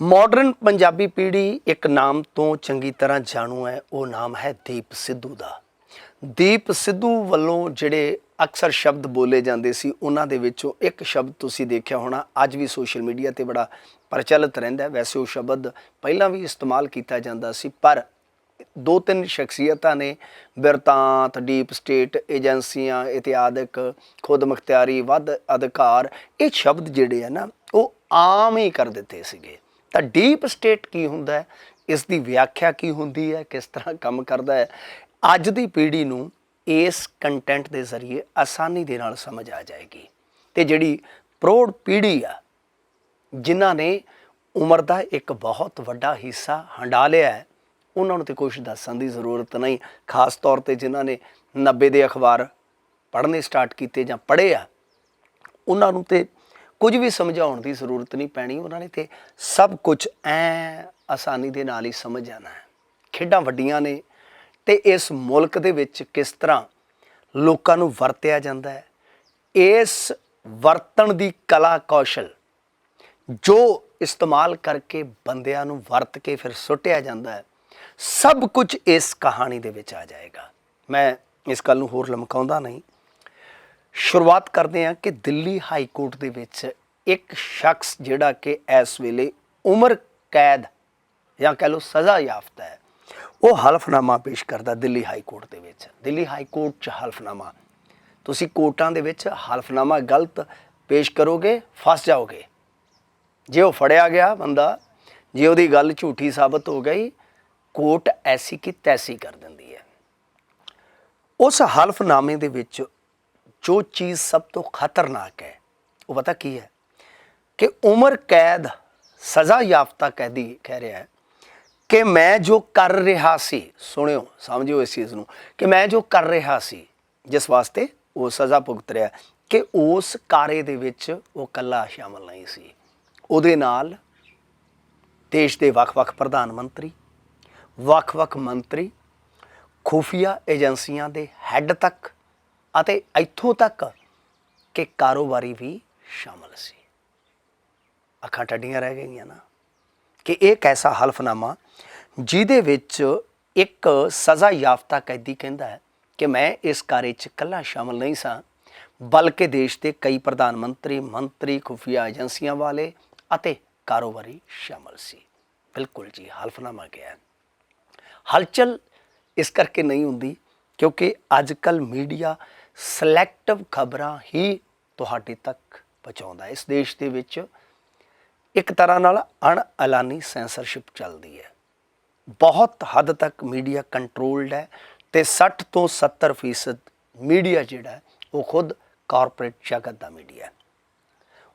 Modern Punjabi ਪੀੜ੍ਹੀ ਇੱਕ ਨਾਮ ਤੋਂ ਚੰਗੀ ਤਰ੍ਹਾਂ ਜਾਣੂ ਹੈ, ਉਹ ਨਾਮ ਹੈ ਦੀਪ ਸਿੱਧੂ ਦਾ। ਦੀਪ ਸਿੱਧੂ ਵੱਲੋਂ ਜਿਹੜੇ ਅਕਸਰ ਸ਼ਬਦ ਬੋਲੇ ਜਾਂਦੇ ਸੀ, ਉਹਨਾਂ ਦੇ ਵਿੱਚੋਂ ਇੱਕ ਸ਼ਬਦ ਤੁਸੀਂ ਦੇਖਿਆ ਹੋਣਾ, ਅੱਜ ਵੀ ਸੋਸ਼ਲ ਮੀਡੀਆ ਤੇ ਬੜਾ ਪ੍ਰਚਲਿਤ ਰਹਿੰਦਾ ਵੈਸੇ ਉਹ ਸ਼ਬਦ ਪਹਿਲਾਂ ਵੀ ਇਸਤੇਮਾਲ ਕੀਤਾ ਜਾਂਦਾ ਸੀ, ਪਰ ਦੋ ਤਿੰਨ ਸ਼ਖਸੀਅਤਾਂ ਨੇ, ਬਿਰਤਾਂਤ, ਡੀਪ ਸਟੇਟ ਏਜੰਸੀਆਂ ਇਤਿਆਦਿਕ ਖੁਦ ਮੁਖਤਿਆਰੀ, ਵੱਧ ਅਧਿਕਾਰ, ਇਹ ਸ਼ਬਦ ਜਿਹੜੇ ਆ ਨਾ, ਉਹ ਆਮ ਹੀ ਕਰ ਦਿੱਤੇ ਸੀਗੇ। ਤਾਂ ਡੀਪ ਸਟੇਟ ਕੀ ਹੁੰਦਾ ਹੈ? ਇਸ ਦੀ ਵਿਆਖਿਆ ਕੀ ਹੁੰਦੀ ਹੈ? ਕਿਸ ਤਰ੍ਹਾਂ ਕੰਮ ਕਰਦਾ ਹੈ? ਅੱਜ ਦੀ ਪੀੜ੍ਹੀ ਨੂੰ ਇਸ ਕੰਟੈਂਟ ਦੇ ਜ਼ਰੀਏ ਆਸਾਨੀ ਦੇ ਨਾਲ ਸਮਝ ਆ ਜਾਏਗੀ। ਤੇ ਜਿਹੜੀ ਪ੍ਰੋੜ ਪੀੜ੍ਹੀ ਆ, ਜਿਨ੍ਹਾਂ ਨੇ ਉਮਰ ਦਾ ਇੱਕ ਬਹੁਤ ਵੱਡਾ ਹਿੱਸਾ ਹੰਡਾ ਲਿਆ ਹੈ, ਉਹਨਾਂ ਨੂੰ ਤੇ ਕੁਝ ਦੱਸਣ ਦੀ ਜ਼ਰੂਰਤ ਨਹੀਂ। ਖਾਸ ਤੌਰ ਤੇ ਜਿਨ੍ਹਾਂ ਨੇ 90 ਦੇ ਅਖਬਾਰ ਪੜ੍ਹਨੇ ਸਟਾਰਟ ਕੀਤੇ ਜਾਂ ਪੜ੍ਹੇ ਆ, ਉਹਨਾਂ ਨੂੰ ਤੇ ਕੁਝ ਵੀ ਸਮਝਾਉਣ ਦੀ ਜ਼ਰੂਰਤ ਨਹੀਂ ਪੈਣੀ ਉਹਨਾਂ ਨੇ ਤੇ ਸਭ ਕੁਝ ਐ ਆਸਾਨੀ ਦੇ ਨਾਲ ਹੀ ਸਮਝ ਜਾਣਾ ਹੈ। ਖੇਡਾਂ ਵੱਡੀਆਂ ਨੇ ਤੇ ਇਸ ਮੁਲਕ ਦੇ ਵਿੱਚ ਕਿਸ ਤਰ੍ਹਾਂ ਲੋਕਾਂ ਨੂੰ ਵਰਤਿਆ ਜਾਂਦਾ ਹੈ, ਇਸ ਵਰਤਣ ਦੀ ਕਲਾ ਕੌਸ਼ਲ ਜੋ ਇਸਤੇਮਾਲ ਕਰਕੇ ਬੰਦਿਆਂ ਨੂੰ ਵਰਤ ਕੇ ਫਿਰ ਸੁੱਟਿਆ ਜਾਂਦਾ ਹੈ, ਸਭ ਕੁਝ ਇਸ ਕਹਾਣੀ ਦੇ ਵਿੱਚ ਆ ਜਾਏਗਾ। ਮੈਂ ਇਸ ਗੱਲ ਨੂੰ ਹੋਰ ਲਮਕਾਉਂਦਾ ਨਹੀਂ। ਸ਼ੁਰੂਆਤ ਕਰਦੇ ਹਾਂ ਕਿ ਦਿੱਲੀ ਹਾਈ ਕੋਰਟ ਦੇ ਵਿੱਚ ਇੱਕ ਸ਼ਖਸ ਜਿਹੜਾ ਕਿ ਇਸ ਵੇਲੇ ਉਮਰ ਕੈਦ ਜਾਂ ਕਹ ਲਓ ਸਜ਼ਾ ਯਾਫਤਾ ਹੈ, ਉਹ ਹਲਫਨਾਮਾ ਪੇਸ਼ ਕਰਦਾ ਦਿੱਲੀ ਹਾਈ ਕੋਰਟ ਦੇ ਵਿੱਚ। ਦਿੱਲੀ ਹਾਈ ਕੋਰਟ 'ਚ ਹਲਫਨਾਮਾ। ਤੁਸੀਂ ਕੋਰਟਾਂ ਦੇ ਵਿੱਚ ਹਲਫਨਾਮਾ ਗਲਤ ਪੇਸ਼ ਕਰੋਗੇ, ਫਸ ਜਾਓਗੇ। ਜੇ ਉਹ ਫੜਿਆ ਗਿਆ ਬੰਦਾ, ਜੇ ਉਹਦੀ ਗੱਲ ਝੂਠੀ ਸਾਬਤ ਹੋ ਗਈ, ਕੋਰਟ ਐਸੀ ਕੀ ਤੈਸੀ ਕਰ ਦਿੰਦੀ ਹੈ। ਉਸ ਹਲਫਨਾਮੇ ਦੇ ਵਿੱਚ ਜੋ ਚੀਜ਼ ਸਭ ਤੋਂ ਖਤਰਨਾਕ ਹੈ, ਉਹ ਪਤਾ ਕੀ ਹੈ? ਕਿ ਉਮਰ ਕੈਦ, ਸਜ਼ਾ ਯਾਫਤਾ ਕੈਦੀ ਕਹਿ ਰਿਹਾ ਹੈ ਕਿ ਮੈਂ ਜੋ ਕਰ ਰਿਹਾ ਸੀ, ਸੁਣਿਓ, ਸਮਝਿਓ ਇਸ ਚੀਜ਼ ਨੂੰ, ਕਿ ਮੈਂ ਜੋ ਕਰ ਰਿਹਾ ਸੀ, ਜਿਸ ਵਾਸਤੇ ਉਹ ਸਜ਼ਾ ਭੁਗਤ ਰਿਹਾ, ਕਿ ਉਸ ਕਾਰੇ ਦੇ ਵਿੱਚ ਉਹ ਕੱਲਾ ਸ਼ਾਮਲ ਨਹੀਂ ਸੀ। ਉਹਦੇ ਨਾਲ ਦੇਸ਼ ਦੇ ਵੱਖ-ਵੱਖ ਪ੍ਰਧਾਨ ਮੰਤਰੀ, ਵੱਖ-ਵੱਖ ਮੰਤਰੀ, ਖੁਫੀਆ ਏਜੰਸੀਆਂ ਦੇ ਹੈੱਡ ਤੱਕ ਅਤੇ ਇੱਥੋਂ ਤੱਕ ਕਿ ਕਾਰੋਬਾਰੀ ਵੀ ਸ਼ਾਮਲ ਸੀ। ਅੱਖਾਂ ਟੱਡੀਆਂ ਰਹਿ ਗਈਆਂ ਨਾ ਕਿ ਇਹ ਕੈਸਾ ਹਲਫਨਾਮਾ ਜਿਹਦੇ ਵਿੱਚ ਇੱਕ ਸਜ਼ਾ ਯਾਫਤਾ ਕੈਦੀ ਕਹਿੰਦਾ ਹੈ ਕਿ ਮੈਂ ਇਸ ਕਾਰੇ 'ਚ ਇਕੱਲਾ ਸ਼ਾਮਲ ਨਹੀਂ ਸਾਂ, ਬਲਕਿ ਦੇਸ਼ ਦੇ ਕਈ ਪ੍ਰਧਾਨ ਮੰਤਰੀ ਮੰਤਰੀ, ਖੁਫੀਆ ਏਜੰਸੀਆਂ ਵਾਲੇ ਅਤੇ ਕਾਰੋਬਾਰੀ ਸ਼ਾਮਲ ਸੀ। ਬਿਲਕੁਲ ਜੀ, ਹਲਫਨਾਮਾ ਗਿਆ ਹਲਚਲ ਇਸ ਕਰਕੇ ਨਹੀਂ ਹੁੰਦੀ ਕਿਉਂਕਿ ਅੱਜ ਕੱਲ ਮੀਡੀਆ ਸਿਲੈਕਟਿਵ ਖਬਰਾਂ ਹੀ ਤੁਹਾਡੇ ਤੱਕ ਪਹੁੰਚਾਉਂਦਾ ਇਸ ਦੇਸ਼ ਦੇ ਵਿੱਚ ਇੱਕ ਤਰ੍ਹਾਂ ਨਾਲ ਅਣਐਲਾਨੀ ਸੈਂਸਰਸ਼ਿਪ ਚੱਲਦੀ ਹੈ। ਬਹੁਤ ਹੱਦ ਤੱਕ ਮੀਡੀਆ ਕੰਟਰੋਲਡ ਹੈ ਤੇ 60 ਤੋਂ 70% ਮੀਡੀਆ ਜਿਹੜਾ ਉਹ ਖੁਦ ਕਾਰਪੋਰੇਟ ਜਗਤ ਦਾ ਮੀਡੀਆ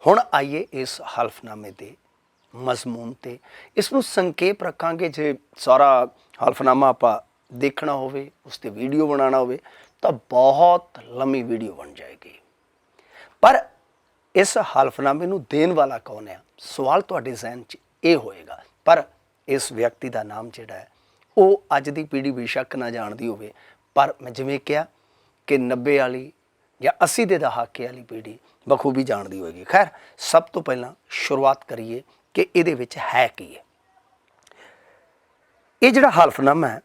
ਹੁਣ ਆਈਏ ਇਸ ਹਲਫਨਾਮੇ ਦੇ ਮਜ਼ਮੂਨ ਤੇ। ਇਸ ਨੂੰ ਸੰਖੇਪ ਰੱਖਾਂਗੇ, ਜੇ ਸਾਰਾ ਹਲਫਨਾਮਾ ਆਪਾਂ ਦੇਖਣਾ ਹੋਵੇ, ਉਸ ਤੇ ਵੀਡੀਓ ਬਣਾਉਣਾ ਹੋਵੇ ਤਾਂ ਬਹੁਤ ਲੰਮੀ ਵੀਡੀਓ ਬਣ ਜਾਏਗੀ। ਪਰ ਇਸ ਹਲਫਨਾਮੇ ਨੂੰ ਦੇਣ ਵਾਲਾ ਕੌਣ ਹੈ? ਸਵਾਲ ਤੁਹਾਡੇ ਜ਼ਿਹਨ 'ਚ ਇਹ ਹੋਏਗਾ। ਪਰ ਇਸ ਵਿਅਕਤੀ ਦਾ ਨਾਮ ਜਿਹੜਾ ਹੈ, ਉਹ ਅੱਜ ਦੀ ਪੀੜ੍ਹੀ ਬੇਸ਼ੱਕ ਨਾ ਜਾਣਦੀ ਹੋਵੇ। ਪਰ ਮੈਂ ਜਿਵੇਂ ਕਿਹਾ ਕਿ 90 ਵਾਲੀ ਜਾਂ 80 ਦੇ ਦਹਾਕੇ ਵਾਲੀ ਪੀੜ੍ਹੀ ਬਖੂਬੀ ਜਾਣਦੀ ਹੋਏਗੀ। ਖੈਰ, ਸਭ ਤੋਂ ਪਹਿਲਾਂ ਸ਼ੁਰੂਆਤ ਕਰੀਏ ਕਿ ਇਹਦੇ ਵਿੱਚ ਹੈ ਕੀ ਹੈ। ਇਹ ਜਿਹੜਾ ਹਲਫਨਾਮਾ ਹੈ,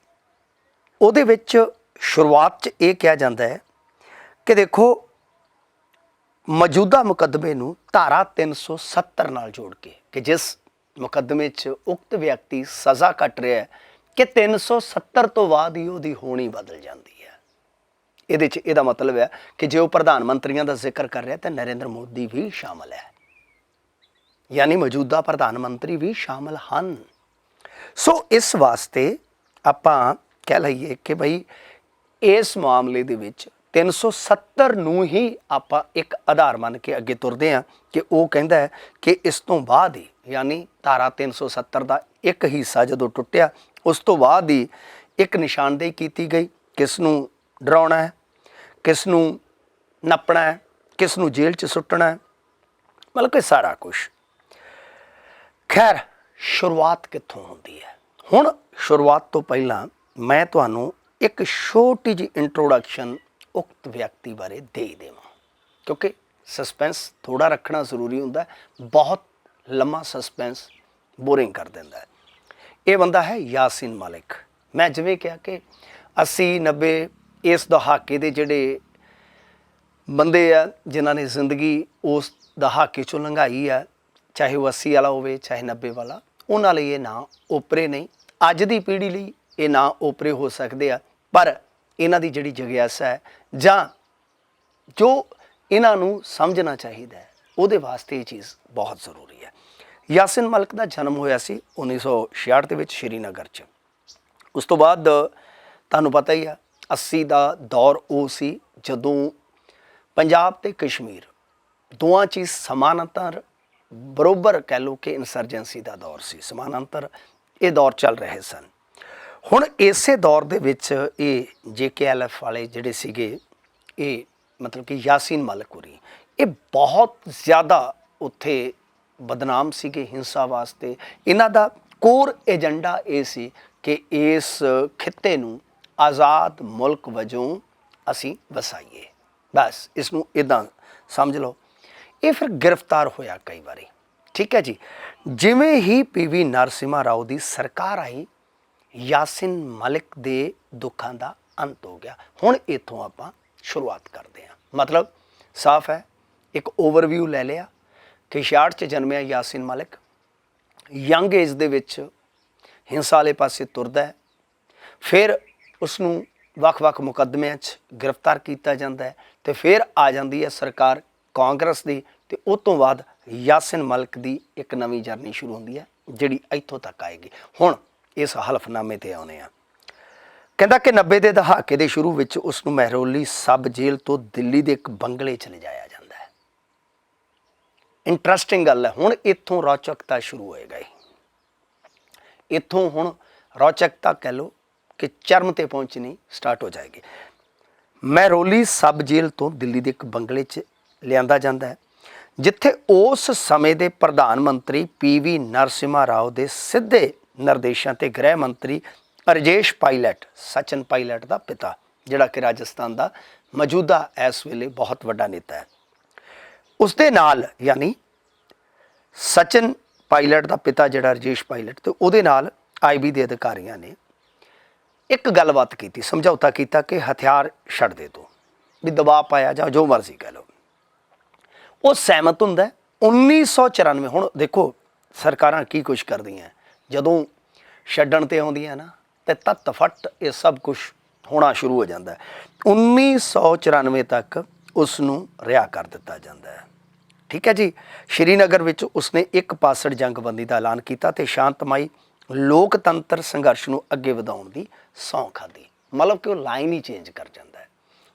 ਉਹਦੇ ਵਿੱਚ ਸ਼ੁਰੂਆਤ 'ਚ ਇਹ ਕਿਹਾ ਜਾਂਦਾ ਹੈ ਕਿ ਦੇਖੋ, ਮੌਜੂਦਾ ਮੁਕੱਦਮੇ ਨੂੰ ਧਾਰਾ 370 ਨਾਲ ਜੋੜ ਕੇ ਕਿ ਜਿਸ ਮੁਕੱਦਮੇ 'ਚ ਉਕਤ ਵਿਅਕਤੀ ਸਜ਼ਾ ਕੱਟ ਰਿਹਾ ਹੈ, ਕਿ 370 ਤੋਂ ਬਾਅਦ ਹੀ ਉਹਦੀ ਹੋਣੀ ਬਦਲ ਜਾਂਦੀ ਹੈ। ਇਹਦੇ 'ਚ ਇਹਦਾ ਮਤਲਬ ਹੈ ਕਿ ਜੇ ਉਹ ਪ੍ਰਧਾਨ ਮੰਤਰੀਆਂ ਦਾ ਜ਼ਿਕਰ ਕਰ ਰਿਹਾ ਤਾਂ ਨਰਿੰਦਰ ਮੋਦੀ ਵੀ ਸ਼ਾਮਲ ਹੈ। ਯਾਨੀ ਮੌਜੂਦਾ ਪ੍ਰਧਾਨ ਮੰਤਰੀ ਵੀ ਸ਼ਾਮਲ ਹਨ। ਸੋ ਇਸ ਵਾਸਤੇ ਆਪਾਂ ਕਹਿ ਲਈਏ ਕਿ ਭਈ ਇਸ ਮਾਮਲੇ ਦੇ ਵਿੱਚ 370 ਨੂੰ ਹੀ ਆਪਾਂ ਇੱਕ ਆਧਾਰ ਮੰਨ ਕੇ ਅੱਗੇ ਤੁਰਦੇ ਹਾਂ ਕਿ ਉਹ ਕਹਿੰਦਾ ਹੈ ਕਿ ਇਸ ਤੋਂ ਬਾਅਦ ਹੀ, ਯਾਨੀ ਧਾਰਾ 370 ਦਾ ਇੱਕ ਹਿੱਸਾ ਜਦੋਂ ਟੁੱਟਿਆ, ਉਸ ਤੋਂ ਬਾਅਦ ਹੀ ਇੱਕ ਨਿਸ਼ਾਨਦੇਹੀ ਕੀਤੀ ਗਈ, ਕਿਸ ਨੂੰ ਡਰਾਉਣਾ ਹੈ, ਕਿਸ ਨੂੰ ਨੱਪਣਾ ਹੈ, ਕਿਸ ਨੂੰ ਜੇਲ੍ਹ 'ਚ ਸੁੱਟਣਾ ਹੈ, ਮਤਲਬ ਕਿ ਸਾਰਾ ਕੁਝ ਖੈਰ, ਸ਼ੁਰੂਆਤ ਕਿੱਥੋਂ ਹੁੰਦੀ ਹੈ? ਹੁਣ ਸ਼ੁਰੂਆਤ ਤੋਂ ਪਹਿਲਾਂ ਮੈਂ ਤੁਹਾਨੂੰ ਇੱਕ ਛੋਟੀ ਜਿਹੀ ਇੰਟਰੋਡਕਸ਼ਨ ਉਕਤ ਵਿਅਕਤੀ ਬਾਰੇ ਦੇ ਦੇਵਾਂ। ਕਿਉਂਕਿ ਸਸਪੈਂਸ ਥੋੜਾ ਰੱਖਣਾ ਜ਼ਰੂਰੀ ਹੁੰਦਾ ਬਹੁਤ ਲੰਮਾ ਸਸਪੈਂਸ ਬੋਰਿੰਗ ਕਰ ਦਿੰਦਾ ਹੈ। ਇਹ ਬੰਦਾ ਹੈ ਯਾਸੀਨ ਮਾਲਿਕ। ਮੈਂ ਜਿਵੇਂ ਕਿਹਾ ਕਿ 80 90 ਇਸ ਦਹਾਕੇ ਦੇ ਜਿਹੜੇ ਬੰਦੇ ਆ, ਜਿਨ੍ਹਾਂ ਨੇ ਜ਼ਿੰਦਗੀ ਉਸ ਦਹਾਕੇ ਚੋਂ ਲੰਘਾਈ ਆ, ਚਾਹੇ ਉਹ 80 ਵਾਲਾ ਹੋਵੇ, ਚਾਹੇ 90 ਵਾਲਾ, ਉਹਨਾਂ ਲਈ ਇਹ ਨਾਂ ਓਪਰੇ ਨਹੀਂ। ਅੱਜ ਦੀ ਪੀੜ੍ਹੀ ਲਈ ਇਹ ਨਾ ਓਪਰੇ ਹੋ ਸਕਦੇ ਆ, ਪਰ ਇਹਨਾਂ ਦੀ ਜਿਹੜੀ ਜਗਿਆਸਾ ਹੈ, ਜਾਂ ਜੋ ਇਹਨਾਂ ਨੂੰ ਸਮਝਣਾ ਚਾਹੀਦਾ ਹੈ, ਉਹਦੇ ਵਾਸਤੇ ਇਹ ਚੀਜ਼ ਬਹੁਤ ਜ਼ਰੂਰੀ ਹੈ। ਯਾਸਿਨ ਮਲਕ ਦਾ ਜਨਮ ਹੋਇਆ ਸੀ 1966 ਦੇ ਵਿੱਚ ਸ਼੍ਰੀਨਗਰ 'ਚ। ਉਸ ਤੋਂ ਬਾਅਦ ਤੁਹਾਨੂੰ ਪਤਾ ਹੀ ਆ 80 ਦਾ ਦੌਰ ਉਹ ਸੀ ਜਦੋਂ ਪੰਜਾਬ ਤੇ ਕਸ਼ਮੀਰ ਦੋਵਾਂ 'ਚ ਹੀ ਸਮਾਨਾਂਤਰ, ਬਰੋਬਰ ਕਹਿ ਲਓ ਕਿ ਇਨਸਰਜੈਂਸੀ ਦਾ ਦੌਰ ਸੀ, ਸਮਾਨਾਂਤਰ ਇਹ ਦੌਰ ਚੱਲ ਰਹੇ ਸਨ। ਹੁਣ ਇਸੇ ਦੌਰ ਦੇ ਵਿੱਚ ਇਹ ਜੇਕੇਐਲਐਫ ਵਾਲੇ ਜਿਹੜੇ ਸੀਗੇ, ਇਹ ਮਤਲਬ ਕਿ ਯਾਸੀਨ ਮਲਕ ਇਹ ਬਹੁਤ ਜ਼ਿਆਦਾ ਉੱਥੇ ਬਦਨਾਮ ਸੀਗੇ ਹਿੰਸਾ ਵਾਸਤੇ। ਇਹਨਾਂ ਦਾ ਕੋਰ ਏਜੰਡਾ ਇਹ ਸੀ ਕਿ ਇਸ ਖਿੱਤੇ ਨੂੰ ਆਜ਼ਾਦ ਮੁਲਕ ਵਜੋਂ ਅਸੀਂ ਵਸਾਈਏ। ਬਸ, ਇਸ ਨੂੰ ਇਦਾਂ ਸਮਝ ਲਓ। ਇਹ ਫਿਰ ਗ੍ਰਿਫਤਾਰ ਹੋਇਆ ਕਈ ਵਾਰੀ। ਠੀਕ ਹੈ ਜੀ? ਜਿਵੇਂ ਹੀ ਪੀਵੀ ਨਰਸਿਮਹਾ ਰਾਓ ਦੀ ਸਰਕਾਰ ਆਈ ਯਾਸਿਨ ਮਲਿਕ ਦੇ ਦੁੱਖਾਂ ਦਾ ਅੰਤ ਹੋ ਗਿਆ। ਹੁਣ ਇੱਥੋਂ ਆਪਾਂ ਸ਼ੁਰੂਆਤ ਕਰਦੇ ਹਾਂ। ਮਤਲਬ ਸਾਫ਼ ਹੈ, ਇੱਕ ਓਵਰਵਿਊ ਲੈ ਲਿਆ ਕਿ 66 ਚ ਜਨਮਿਆ ਯਾਸਿਨ ਮਲਿਕ। ਯੰਗ ਏਜ ਦੇ ਵਿੱਚ ਹਿੰਸਾ ਵਾਲੇ ਪਾਸੇ ਤੁਰਦਾ ਹੈ। ਫਿਰ ਉਸ ਨੂੰ ਵੱਖ-ਵੱਖ ਮੁਕੱਦਮਿਆਂ 'ਚ ਗ੍ਰਿਫਤਾਰ ਕੀਤਾ ਜਾਂਦਾ ਹੈ ਤੇ ਫਿਰ ਆ ਜਾਂਦੀ ਹੈ ਸਰਕਾਰ ਕਾਂਗਰਸ ਦੀ ਤੇ ਉਸ ਤੋਂ ਬਾਅਦ ਯਾਸਿਨ ਮਲਿਕ ਦੀ ਇੱਕ ਨਵੀਂ ਜਰਨੀ ਸ਼ੁਰੂ ਹੁੰਦੀ ਹੈ, ਜਿਹੜੀ ਇੱਥੋਂ ਤੱਕ ਆਏਗੀ। ਹੁਣ ਇਸ ਹਲਫਨਾਮੇ ਤੇ ਆਉਨੇ ਆ ਕਹਿੰਦਾ ਕਿ 90 ਦੇ ਦਹਾਕੇ ਦੇ ਸ਼ੁਰੂ ਵਿੱਚ ਉਸ ਨੂੰ ਮਹਿਰੋਲੀ ਸਬ ਜੇਲ੍ਹ ਤੋਂ ਦਿੱਲੀ ਦੇ ਇੱਕ ਬੰਗਲੇ 'ਚ ਲਿਜਾਇਆ ਜਾਂਦਾ ਹੈ। ਇੰਟਰਸਟਿੰਗ ਗੱਲ ਹੈ, ਹੁਣ ਇੱਥੋਂ ਰੌਚਕਤਾ ਸ਼ੁਰੂ ਹੋਏਗਾ ਹੀ ਇੱਥੋਂ ਹੁਣ ਰੌਚਕਤਾ ਕਹਿ ਲਓ ਕਿ ਚਰਮ ਤੇ ਪਹੁੰਚਣੀ ਸਟਾਰਟ ਹੋ ਜਾਏਗੀ। ਮਹਿਰੋਲੀ ਸਬ ਜੇਲ੍ਹ ਤੋਂ ਦਿੱਲੀ ਦੇ ਇੱਕ ਬੰਗਲੇ 'ਚ ਲਿਆਂਦਾ ਜਾਂਦਾ ਹੈ, ਜਿੱਥੇ ਉਸ ਸਮੇਂ ਦੇ ਪ੍ਰਧਾਨ ਮੰਤਰੀ ਪੀਵੀ ਨਰਸਿਮਹਾ ਰਾਓ ਦੇ ਸਿੱਧੇ ਨਿਰਦੇਸ਼ਾਂ ਤੇ ਗ੍ਰਹਿ ਮੰਤਰੀ ਅਰਜੇਸ਼ ਪਾਇਲਟ, ਸਚਨ ਪਾਇਲਟ ਦਾ ਪਿਤਾ, ਜਿਹੜਾ ਕਿ ਰਾਜਸਥਾਨ ਦਾ ਮੌਜੂਦਾ ਇਸ ਵੇਲੇ ਬਹੁਤ ਵੱਡਾ ਨੇਤਾ ਹੈ ਉਸ ਦੇ ਨਾਲ ਯਾਨੀ ਸਚਨ ਪਾਇਲਟ ਦਾ ਪਿਤਾ ਜਿਹੜਾ ਰਜੇਸ਼ ਪਾਇਲਟ ਤੇ ਉਹਦੇ ਨਾਲ ਆਈਬੀ ਦੇ ਅਧਿਕਾਰੀਆਂ ਨੇ ਇੱਕ ਗੱਲਬਾਤ ਕੀਤੀ, ਸਮਝੌਤਾ ਕੀਤਾ ਕਿ ਹਥਿਆਰ ਛੱਡ ਦੇ ਦੋ, ਵੀ ਦਬਾਅ ਪਾਇਆ ਜਾਂ ਜੋ ਮਰਜ਼ੀ ਕਹਿ ਲਓ ਉਹ ਸਹਿਮਤ ਹੁੰਦਾ ਹੈ। 1994 ਹੁਣ ਦੇਖੋ ਸਰਕਾਰਾਂ ਕੀ ਕੁਛ ਕਰਦੀਆਂ ਜਦੋਂ ਛੱਡਣ ਤੇ ਆਉਂਦੀਆਂ ਨਾ, ਤੇ ਤੱਤ ਫੱਟ ਇਹ ਸਭ ਕੁਝ ਹੋਣਾ ਸ਼ੁਰੂ ਹੋ ਜਾਂਦਾ ਹੈ। 1994 ਤੱਕ ਉਸ ਨੂੰ ਰਿਹਾ ਕਰ ਦਿੱਤਾ ਜਾਂਦਾ ਹੈ। ਠੀਕ ਹੈ ਜੀ? ਸ਼੍ਰੀਨਗਰ ਵਿੱਚ ਉਸਨੇ ਇੱਕ ਪਾਸੜ ਜੰਗਬੰਦੀ ਦਾ ਐਲਾਨ ਕੀਤਾ ਤੇ ਸ਼ਾਂਤਮਈ ਲੋਕਤੰਤਰ ਸੰਘਰਸ਼ ਨੂੰ ਅੱਗੇ ਵਧਾਉਣ ਦੀ ਸੌਂ ਖਾਦੀ ਮਤਲਬ ਕਿ ਉਹ ਲਾਈਨ ਹੀ ਚੇਂਜ ਕਰ ਜਾਂਦਾ ਹੈ।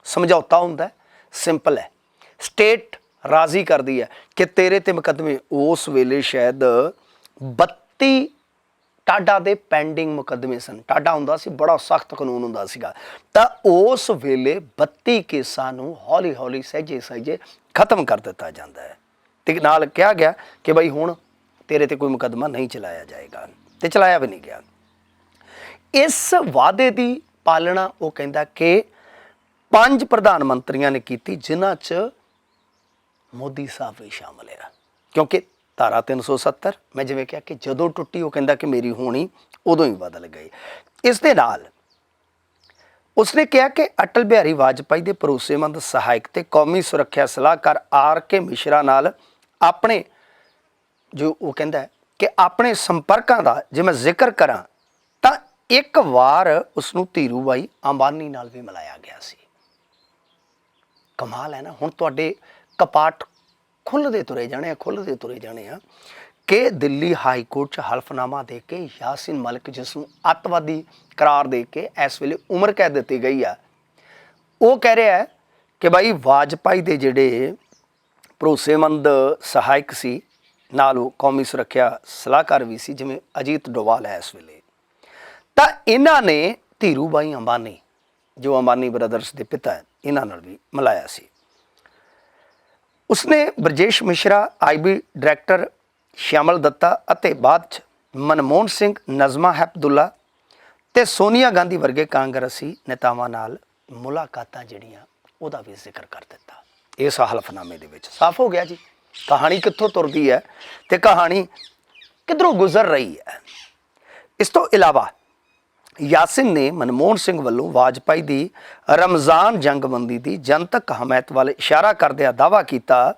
ਸਮਝੌਤਾ ਹੁੰਦਾ ਹੈ ਸਿੰਪਲ ਹੈ। ਸਟੇਟ ਰਾਜ਼ੀ ਕਰਦੀ ਹੈ ਕਿ ਤੇਰੇ ਤੇ ਮੁਕੱਦਮੇ, ਉਸ ਵੇਲੇ ਸ਼ਾਇਦ 32 ਟਾਡਾ ਦੇ ਪੈਂਡਿੰਗ ਮੁਕੱਦਮੇ ਸਨ। ਟਾਡਾ ਹੁੰਦਾ ਸੀ, ਬੜਾ ਸਖਤ ਕਾਨੂੰਨ ਹੁੰਦਾ ਸੀਗਾ। ਤਾਂ ਉਸ ਵੇਲੇ 32 ਕੇਸਾਂ ਨੂੰ ਹੌਲੀ ਹੌਲੀ ਸਹਿਜੇ ਸਹਿਜੇ ਖਤਮ ਕਰ ਦਿੱਤਾ ਜਾਂਦਾ ਹੈ। ਤੇ ਨਾਲ ਕਿਹਾ ਗਿਆ ਕਿ ਬਈ ਹੁਣ ਤੇਰੇ ਤੇ ਕੋਈ ਮੁਕੱਦਮਾ ਨਹੀਂ ਚਲਾਇਆ ਜਾਏਗਾ ਤੇ ਚਲਾਇਆ ਵੀ ਨਹੀਂ ਗਿਆ। ਇਸ ਵਾਅਦੇ ਦੀ ਪਾਲਣਾ ਉਹ ਕਹਿੰਦਾ ਕਿ ਪੰਜ ਪ੍ਰਧਾਨ ਮੰਤਰੀਆਂ ਨੇ ਕੀਤੀ, ਜਿਨ੍ਹਾਂ 'ਚ ਮੋਦੀ ਸਾਹਿਬ ਵੀ ਸ਼ਾਮਲ ਆ। ਕਿਉਂਕਿ ਧਾਰਾ 370 ਮੈਂ ਜਿਵੇਂ ਕਿਹਾ ਕਿ ਜਦੋਂ ਟੁੱਟੀ ਉਹ ਕਹਿੰਦਾ ਕਿ ਮੇਰੀ ਹੋਣੀ, ਉਦੋਂ ਹੀ ਬਦਲ ਗਈ ਇਸ ਦੇ ਨਾਲ ਉਸਨੇ ਕਿਹਾ ਕਿ ਅਟਲ ਬਿਹਾਰੀ ਵਾਜਪਾਈ ਦੇ ਭਰੋਸੇਮੰਦ ਸਹਾਇਕ ਤੇ ਕੌਮੀ ਸੁਰੱਖਿਆ ਸਲਾਹਕਾਰ ਆਰ ਕੇ ਮਿਸ਼ਰਾ ਨਾਲ ਆਪਣੇ ਜੋ ਉਹ ਕਹਿੰਦਾ ਕਿ ਆਪਣੇ ਸੰਪਰਕਾਂ ਦਾ ਜੇ ਮੈਂ ਜ਼ਿਕਰ ਕਰਾਂ, ਤਾਂ ਇੱਕ ਵਾਰ ਉਸ ਨੂੰ ਧੀਰੂਬਾਈ ਅੰਬਾਨੀ ਨਾਲ ਵੀ ਮਿਲਾਇਆ ਗਿਆ ਸੀ। ਕਮਾਲ ਹੈ ਨਾ, ਹੁਣ ਤੁਹਾਡੇ ਕਪਾਟ ਖੁੱਲਦੇ ਤੁਰੇ ਜਾਣੇ ਆ ਖੁੱਲਦੇ ਤੁਰੇ ਜਾਣੇ ਆ ਕਿ ਦਿੱਲੀ ਹਾਈ ਕੋਰਟ 'ਚ ਹਲਫਨਾਮਾ ਦੇ ਕੇ ਯਾਸਿਨ ਮਲਿਕ ਜਿਸ ਨੂੰ ਅੱਤਵਾਦੀ ਕਰਾਰ ਦੇ ਕੇ ਇਸ ਵੇਲੇ ਉਮਰ ਕੈਦ ਦਿੱਤੀ ਗਈ ਆ, ਉਹ ਕਹਿ ਰਿਹਾ ਹੈ ਕਿ ਭਾਈ ਵਾਜਪਾਈ ਦੇ ਜਿਹੜੇ ਭਰੋਸੇਮੰਦ ਸਹਾਇਕ ਸੀ, ਨਾਲ ਉਹ ਕੌਮੀ ਸੁਰੱਖਿਆ ਸਲਾਹਕਾਰ ਵੀ ਸੀ, ਜਿਵੇਂ ਅਜੀਤ ਡੋਵਾਲ ਹੈ ਇਸ ਵੇਲੇ। ਤਾਂ ਇਹਨਾਂ ਨੇ ਧੀਰੂਬਾਈ ਅੰਬਾਨੀ, ਜੋ ਅੰਬਾਨੀ ਬ੍ਰਦਰਸ ਦੇ ਪਿਤਾ ਇਹਨਾਂ ਨਾਲ ਵੀ ਮਿਲਾਇਆ ਸੀ। ਉਸਨੇ ਬ੍ਰਜੇਸ਼ ਮਿਸ਼ਰਾ ਆਈਬੀ ਡਾਇਰੈਕਟਰ ਸ਼ਿਆਮਲ ਦੱਤਾ ਅਤੇ ਬਾਅਦ ਚ ਮਨਮੋਹਨ ਸਿੰਘ, ਨਜ਼ਮਾ ਹੈਪਦੁੱਲਾ ਤੇ ਸੋਨੀਆ ਗਾਂਧੀ ਵਰਗੇ ਕਾਂਗਰਸੀ ਨੇਤਾਵਾਂ ਨਾਲ ਮੁਲਾਕਾਤਾਂ ਜਿਹੜੀਆਂ, ਉਹਦਾ ਵੀ ਜ਼ਿਕਰ ਕਰ ਦਿੱਤਾ। ਇਸ ਹਲਫਨਾਮੇ ਦੇ ਵਿੱਚ ਸਾਫ਼ ਹੋ ਗਿਆ ਜੀ। ਕਹਾਣੀ ਕਿੱਥੋਂ ਤੁਰਦੀ ਹੈ ਤੇ ਕਹਾਣੀ ਕਿਧਰੋਂ ਗੁਜ਼ਰ ਰਹੀ ਹੈ? ਇਸ ਤੋਂ ਇਲਾਵਾ ਯਾਸਿਨ ਨੇ ਮਨਮੋਹਨ ਸਿੰਘ ਵੱਲੋਂ ਵਾਜਪਾਈ ਦੀ ਰਮਜ਼ਾਨ ਜੰਗਬੰਦੀ ਦੀ ਜਨਤਕ ਹਮਾਇਤ ਵੱਲ ਇਸ਼ਾਰਾ ਕਰਦਿਆਂ ਦਾਅਵਾ ਕੀਤਾ।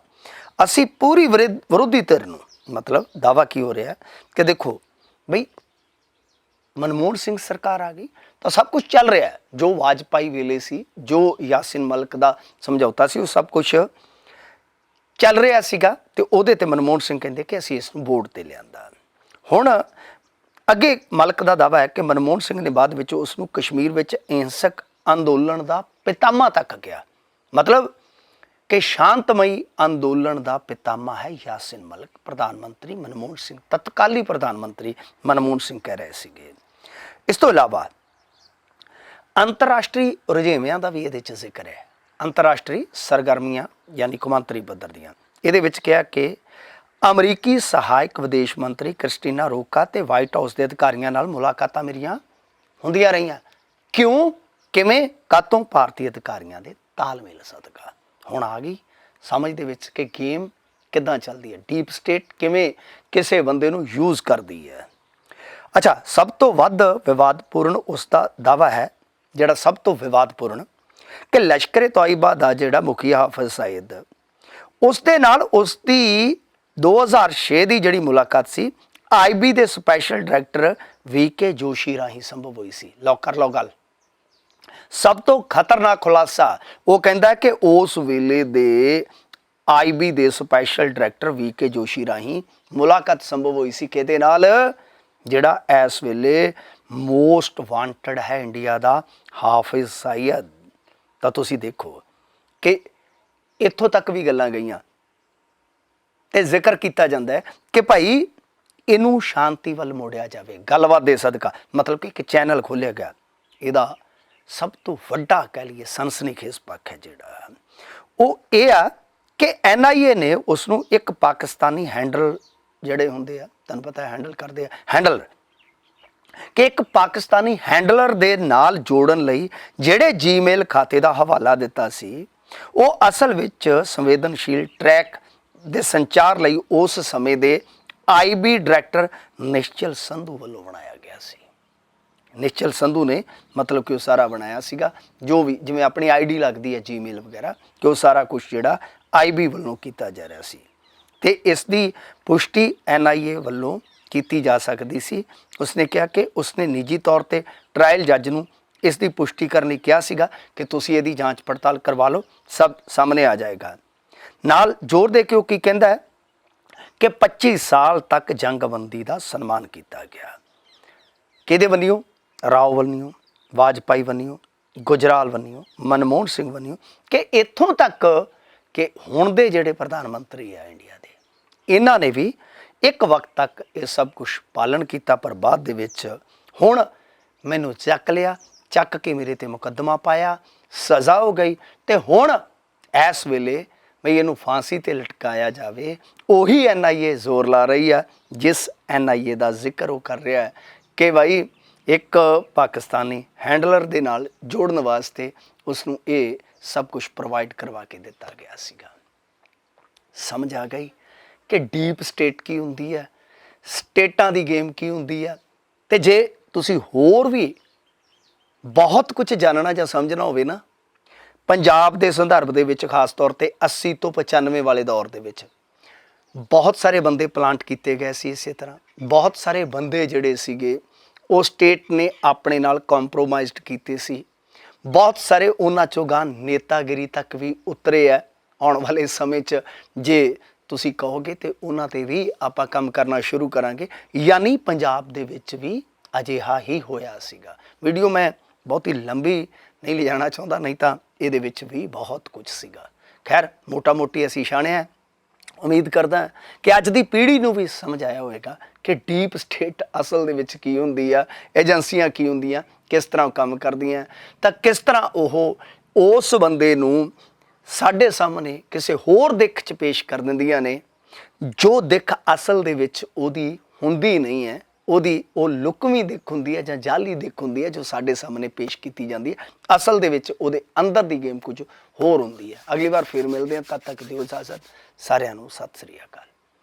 ਅਸੀਂ ਪੂਰੀ ਵਿਰੋਧ- ਵਿਰੋਧੀ ਧਿਰ ਨੂੰ, ਮਤਲਬ ਦਾਅਵਾ ਕੀ ਹੋ ਰਿਹਾ ਕਿ ਦੇਖੋ ਬਈ ਮਨਮੋਹਨ ਸਿੰਘ ਸਰਕਾਰ ਆ ਗਈ ਤਾਂ ਸਭ ਕੁਝ ਚੱਲ ਰਿਹਾ ਹੈ। ਜੋ ਵਾਜਪਾਈ ਵੇਲੇ ਸੀ, ਜੋ ਯਾਸਿਨ ਮਲਕ ਦਾ ਸਮਝੌਤਾ ਸੀ, ਉਹ ਸਭ ਕੁਝ ਚੱਲ ਰਿਹਾ ਸੀਗਾ ਤੇ ਉਹਦੇ ਤੇ ਮਨਮੋਹਨ ਸਿੰਘ ਕਹਿੰਦੇ ਕਿ ਅਸੀਂ ਇਸ ਨੂੰ ਬੋਰਡ ਤੇ ਲਿਆਂਦਾ। ਹੁਣ ਅੱਗੇ ਮਲਕ ਦਾ ਦਾਵਾ ਹੈ ਕਿ ਮਨਮੋਹਨ ਸਿੰਘ ਨੇ ਬਾਅਦ ਵਿੱਚ ਉਸ ਨੂੰ ਕਸ਼ਮੀਰ ਵਿੱਚ ਅਹਿੰਸਕ ਅੰਦੋਲਨ ਦਾ ਪਿਤਾਮਾ ਤੱਕ ਗਿਆ। ਮਤਲਬ ਕਿ ਸ਼ਾਂਤਮਈ ਅੰਦੋਲਨ ਦਾ ਪਿਤਾਮਾ ਹੈ ਯਾਸਿਨ ਮਲਕ, ਪ੍ਰਧਾਨ ਮੰਤਰੀ ਮਨਮੋਹਨ ਸਿੰਘ, ਤਤਕਾਲੀ ਪ੍ਰਧਾਨ ਮੰਤਰੀ ਮਨਮੋਹਨ ਸਿੰਘ ਕਹਿ ਰਹੇ ਸੀਗੇ। ਇਸ ਤੋਂ ਇਲਾਵਾ ਅੰਤਰਰਾਸ਼ਟਰੀ ਰੁਝੇਵਿਆਂ ਦਾ ਵੀ ਇਹਦੇ 'ਚ ਜ਼ਿਕਰ ਹੈ। ਅੰਤਰਰਾਸ਼ਟਰੀ ਸਰਗਰਮੀਆਂ, ਯਾਨੀ ਕੌਮਾਂਤਰੀ ਪੱਧਰ ਦੀਆਂ। ਇਹਦੇ ਵਿੱਚ ਕਿਹਾ ਕਿ ਅਮਰੀਕੀ ਸਹਾਇਕ ਵਿਦੇਸ਼ ਮੰਤਰੀ ਕ੍ਰਿਸਟੀਨਾ ਰੋਕਾ ਤੇ ਵਾਈਟ ਹਾਊਸ ਦੇ ਅਧਿਕਾਰੀਆਂ ਨਾਲ ਮੁਲਾਕਾਤਾਂ ਮੇਰੀਆਂ ਹੁੰਦੀਆਂ ਰਹੀਆਂ। ਕਿਉਂ? ਕਿਵੇਂ? ਕਾਤੋਂ ਭਾਰਤੀ ਅਧਿਕਾਰੀਆਂ ਦੇ ਤਾਲਮੇਲ ਸਦਕਾ। ਹੁਣ ਆ ਗਈ ਸਮਝ ਦੇ ਵਿੱਚ ਕਿ ਗੇਮ ਕਿੱਦਾਂ ਚੱਲਦੀ ਹੈ। ਡੀਪ ਸਟੇਟ ਕਿਵੇਂ ਕਿਸੇ ਬੰਦੇ ਨੂੰ ਯੂਜ਼ ਕਰਦੀ ਹੈ। ਅੱਛਾ, ਸਭ ਤੋਂ ਵੱਧ ਵਿਵਾਦਪੂਰਨ ਉਸ ਦਾ ਦਾਵਾ ਹੈ, ਜਿਹੜਾ ਸਭ ਤੋਂ ਵਿਵਾਦਪੂਰਨ, ਕਿ ਲਸ਼ਕਰੇ ਤੌਇਬਾ ਦਾ ਜਿਹੜਾ ਮੁਖੀਆ ਹਾਫਿਜ਼ ਸਾਇਦ ਉਸ ਦੇ ਨਾਲ ਉਸ ਦੀ 2006 ਦੀ ਜਿਹੜੀ ਮੁਲਾਕਾਤ ਸੀ ਆਈਬੀ ਦੇ special director V K Joshi ਰਾਹੀਂ ਸੰਭਵ ਹੋਈ ਸੀ। ਲਓ, ਕਰ ਲਓ ਗੱਲ। ਸਭ ਤੋਂ ਖਤਰਨਾਕ ਖੁਲਾਸਾ, ਉਹ ਕਹਿੰਦਾ ਕਿ ਉਸ ਵੇਲੇ ਦੇ ਆਈਬੀ ਦੇ ਸਪੈਸ਼ਲ ਡਾਇਰੈਕਟਰ ਵੀਕੇ ਜੋਸ਼ੀ ਰਾਹੀਂ ਮੁਲਾਕਾਤ ਸੰਭਵ ਹੋਈ ਸੀ। ਕਿਹਦੇ ਨਾਲ? ਜਿਹੜਾ ਇਸ ਵੇਲੇ ਮੋਸਟ ਵਾਂਟਡ ਹੈ ਇੰਡੀਆ ਦਾ, ਹਾਫਿਜ਼ ਸਈਦ ਤਾਂ ਤੁਸੀਂ ਦੇਖੋ ਕਿ ਇੱਥੋਂ ਤੱਕ ਵੀ ਗੱਲਾਂ ਗਈਆਂ। ਤੇ ਜ਼ਿਕਰ ਕੀਤਾ ਜਾਂਦਾ ਹੈ ਕਿ ਭਾਈ ਇਹਨੂੰ ਸ਼ਾਂਤੀ ਵੱਲ ਮੋੜਿਆ ਜਾਵੇ, ਗੱਲਬਾਤ ਦੇ ਸਦਕਾ। ਮਤਲਬ ਕਿ ਇੱਕ ਚੈਨਲ ਖੋਲ੍ਹਿਆ ਗਿਆ। ਇਹਦਾ ਸਭ ਤੋਂ ਵੱਡਾ ਕਹਿ ਲਈਏ ਸਨਸਨੀਖੇਜ਼ ਪੱਖ ਹੈ ਜਿਹੜਾ। ਉਹ ਇਹ ਆ ਕਿ ਐਨਆਈਏ ਨੇ ਉਸ ਨੂੰ ਇੱਕ ਪਾਕਿਸਤਾਨੀ ਹੈਂਡਲ ਜਿਹੜੇ ਹੁੰਦੇ ਆ, ਤੁਹਾਨੂੰ ਪਤਾ ਹੈਂਡਲ ਕਰਦੇ ਆ ਹੈਂਡਲ ਕਿ ਇੱਕ ਪਾਕਿਸਤਾਨੀ ਹੈਂਡਲਰ ਦੇ ਨਾਲ ਜੋੜਨ ਲਈ ਜਿਹੜੇ ਜੀਮੇਲ ਖਾਤੇ ਦਾ ਹਵਾਲਾ ਦਿੱਤਾ ਸੀ, ਉਹ ਅਸਲ ਵਿੱਚ ਸੰਵੇਦਨਸ਼ੀਲ ਟਰੈਕ ਦੇ ਸੰਚਾਰ ਲਈ ਉਸ ਸਮੇਂ ਦੇ ਆਈਬੀ ਡਾਇਰੈਕਟਰ ਨਿਸ਼ਚਲ ਸੰਧੂ ਵੱਲੋਂ ਬਣਾਇਆ ਗਿਆ ਸੀ। ਨਿਸ਼ਚਲ ਸੰਧੂ ਨੇ ਮਤਲਬ ਕਿ ਉਹ ਸਾਰਾ ਬਣਾਇਆ ਸੀਗਾ, ਜੋ ਵੀ ਜਿਵੇਂ ਆਪਣੀ ਆਈਡੀ ਲੱਗਦੀ ਹੈ ਜੀਮੇਲ ਵਗੈਰਾ, ਕਿ ਉਹ ਸਾਰਾ ਕੁਝ ਜਿਹੜਾ ਆਈਬੀ ਵੱਲੋਂ ਕੀਤਾ ਜਾ ਰਿਹਾ ਸੀ। ਤੇ ਇਸ ਦੀ ਪੁਸ਼ਟੀ ਐਨਆਈਏ ਵੱਲੋਂ ਕੀਤੀ ਜਾ ਸਕਦੀ ਸੀ। ਉਸਨੇ ਕਿਹਾ ਕਿ ਉਸਨੇ ਨਿੱਜੀ ਤੌਰ ਤੇ ਟ੍ਰਾਇਲ ਜੱਜ ਨੂੰ ਇਸ ਦੀ ਪੁਸ਼ਟੀ ਕਰਨ ਲਈ ਕਿਹਾ ਸੀਗਾ ਕਿ ਤੁਸੀਂ ਇਹਦੀ ਜਾਂਚ ਪੜਤਾਲ ਕਰਵਾ ਲਓ, ਸਭ ਸਾਹਮਣੇ ਆ ਜਾਏਗਾ। ਨਾਲ ਜ਼ੋਰ ਦੇ ਕੇ ਉਹ ਕੀ ਕਹਿੰਦਾ ਹੈ? ਕਿ 25 ਸਾਲ ਤੱਕ ਜੰਗਬੰਦੀ ਦਾ ਸਨਮਾਨ ਕੀਤਾ ਗਿਆ। ਕਿਹਦੇ ਵੱਲੋਂ? ਰਾਓ ਵੱਲੋਂ, ਵਾਜਪਾਈ ਵੱਲੋਂ, ਗੁਜਰਾਲ ਵੱਲੋਂ, ਮਨਮੋਹਨ ਸਿੰਘ ਵੱਲੋਂ। ਕਿ ਇੱਥੋਂ ਤੱਕ ਕਿ ਹੁਣ ਦੇ ਜਿਹੜੇ ਪ੍ਰਧਾਨ ਮੰਤਰੀ ਆ ਇੰਡੀਆ ਦੇ, ਇਹਨਾਂ ਨੇ ਵੀ ਇੱਕ ਵਕਤ ਤੱਕ ਇਹ ਸਭ ਕੁਝ ਪਾਲਣ ਕੀਤਾ, ਪਰ ਬਾਅਦ ਦੇ ਵਿੱਚ ਹੁਣ ਮੈਨੂੰ ਚੱਕ ਲਿਆ, ਚੱਕ ਕੇ ਮੇਰੇ ਤੇ ਮੁਕੱਦਮਾ ਪਾਇਆ, ਸਜ਼ਾ ਹੋ ਗਈ। ਤੇ ਹੁਣ ਇਸ ਵੇਲੇ ਵੀ ਇਹਨੂੰ ਫਾਂਸੀ ਤੇ ਲਟਕਾਇਆ ਜਾਵੇ, ਉਹੀ ਐਨਆਈਏ ਜ਼ੋਰ ਲਾ ਰਹੀ ਆ, ਜਿਸ ਐਨਆਈਏ ਦਾ ਜ਼ਿਕਰ ਉਹ ਕਰ ਰਿਹਾ ਹੈ ਕਿ ਭਾਈ ਇੱਕ ਪਾਕਿਸਤਾਨੀ ਹੈਂਡਲਰ ਦੇ ਨਾਲ ਜੋੜਨ ਵਾਸਤੇ ਉਸ ਨੂੰ ਇਹ ਸਭ ਕੁਝ ਪ੍ਰੋਵਾਈਡ ਕਰਵਾ ਕੇ ਦਿੱਤਾ ਗਿਆ ਸੀਗਾ। ਸਮਝ ਆ ਗਈ ਕਿ ਡੀਪ ਸਟੇਟ ਕੀ ਹੁੰਦੀ ਹੈ, ਸਟੇਟਾਂ ਦੀ ਗੇਮ ਕੀ ਹੁੰਦੀ ਹੈ, ਤੇ ਜੇ ਤੁਸੀਂ ਹੋਰ ਵੀ ਬਹੁਤ ਕੁਝ ਜਾਣਨਾ ਜਾਂ ਸਮਝਣਾ ਹੋਵੇ ਨਾ ਪੰਜਾਬ ਦੇ ਸੰਦਰਭ ਦੇ ਵਿੱਚ ਖਾਸ ਤੌਰ ਤੇ 80 ਤੋਂ 95 ਵਾਲੇ ਦੌਰ ਦੇ ਵਿੱਚ ਬਹੁਤ ਸਾਰੇ ਬੰਦੇ ਪਲਾਂਟ ਕੀਤੇ ਗਏ ਸੀ ਇਸੇ ਤਰ੍ਹਾਂ। ਬਹੁਤ ਸਾਰੇ ਬੰਦੇ ਜਿਹੜੇ ਸੀਗੇ, ਉਹ ਸਟੇਟ ਨੇ ਆਪਣੇ ਨਾਲ ਕੰਪਰੋਮਾਈਜ਼ਡ ਕੀਤੇ ਸੀ। ਬਹੁਤ ਸਾਰੇ ਉਹਨਾਂ ਚੋਂ ਗਾਂ ਨੇਤਾਗਿਰੀ ਤੱਕ ਵੀ ਉਤਰੇ ਆ ਆਉਣ ਵਾਲੇ ਸਮੇਂ 'ਚ। ਜੇ ਤੁਸੀਂ ਕਹੋਗੇ ਤੇ ਉਹਨਾਂ ਤੇ ਵੀ ਆਪਾਂ ਕੰਮ ਕਰਨਾ ਸ਼ੁਰੂ ਕਰਾਂਗੇ। ਯਾਨੀ ਪੰਜਾਬ ਦੇ ਵਿੱਚ ਵੀ ਅਜਿਹਾ ਹੀ ਹੋਇਆ ਸੀਗਾ। ਵੀਡੀਓ ਮੈਂ ਬਹੁਤੀ ਲੰਬੀ ਨਹੀਂ ਲਿਜਾਣਾ ਚਾਹੁੰਦਾ, ਨਹੀਂ ਤਾਂ ਇਹਦੇ ਵਿੱਚ ਵੀ ਬਹੁਤ ਕੁਝ ਸੀਗਾ। ਖੈਰ ਮੋਟਾ ਮੋਟੀ ਅਸੀਂ ਛਾਣਿਆ ਉਮੀਦ ਕਰਦਾ ਕਿ ਅੱਜ ਦੀ ਪੀੜ੍ਹੀ ਨੂੰ ਵੀ ਸਮਝ ਆਇਆ ਹੋਵੇਗਾ ਕਿ ਡੀਪ ਸਟੇਟ ਅਸਲ ਦੇ ਵਿੱਚ ਕੀ ਹੁੰਦੀ ਆ, ਏਜੰਸੀਆਂ ਕੀ ਹੁੰਦੀਆਂ, ਕਿਸ ਤਰ੍ਹਾਂ ਕੰਮ ਕਰਦੀਆਂ। ਤਾਂ ਕਿਸ ਤਰ੍ਹਾਂ ਉਹ ਉਸ ਬੰਦੇ ਨੂੰ ਸਾਡੇ ਸਾਹਮਣੇ ਕਿਸੇ ਹੋਰ ਦਿੱਖ 'ਚ ਪੇਸ਼ ਕਰ ਦਿੰਦੀਆਂ ਨੇ, ਜੋ ਦਿੱਖ ਅਸਲ ਦੇ ਵਿੱਚ ਉਹਦੀ ਹੁੰਦੀ ਨਹੀਂ ਹੈ। ਉਹਦੀ ਉਹ ਲੁਕਵੀਂ ਦਿੱਖ ਹੁੰਦੀ ਹੈ ਜਾਂ ਜਾਲੀ ਦਿੱਖ ਹੁੰਦੀ ਹੈ ਜੋ ਸਾਡੇ ਸਾਹਮਣੇ ਪੇਸ਼ ਕੀਤੀ ਜਾਂਦੀ ਹੈ। ਅਸਲ ਦੇ ਵਿੱਚ ਉਹਦੇ ਅੰਦਰ ਦੀ ਗੇਮ ਕੁਝ ਹੋਰ ਹੁੰਦੀ ਹੈ। ਅਗਲੀ ਵਾਰ ਫਿਰ ਮਿਲਦੇ ਹਾਂ। ਤਦ ਤੱਕ ਦਿਓ ਇਜਾਜ਼ਤ। ਸਾਰਿਆਂ ਨੂੰ ਸਤਿ ਸ੍ਰੀ ਅਕਾਲ।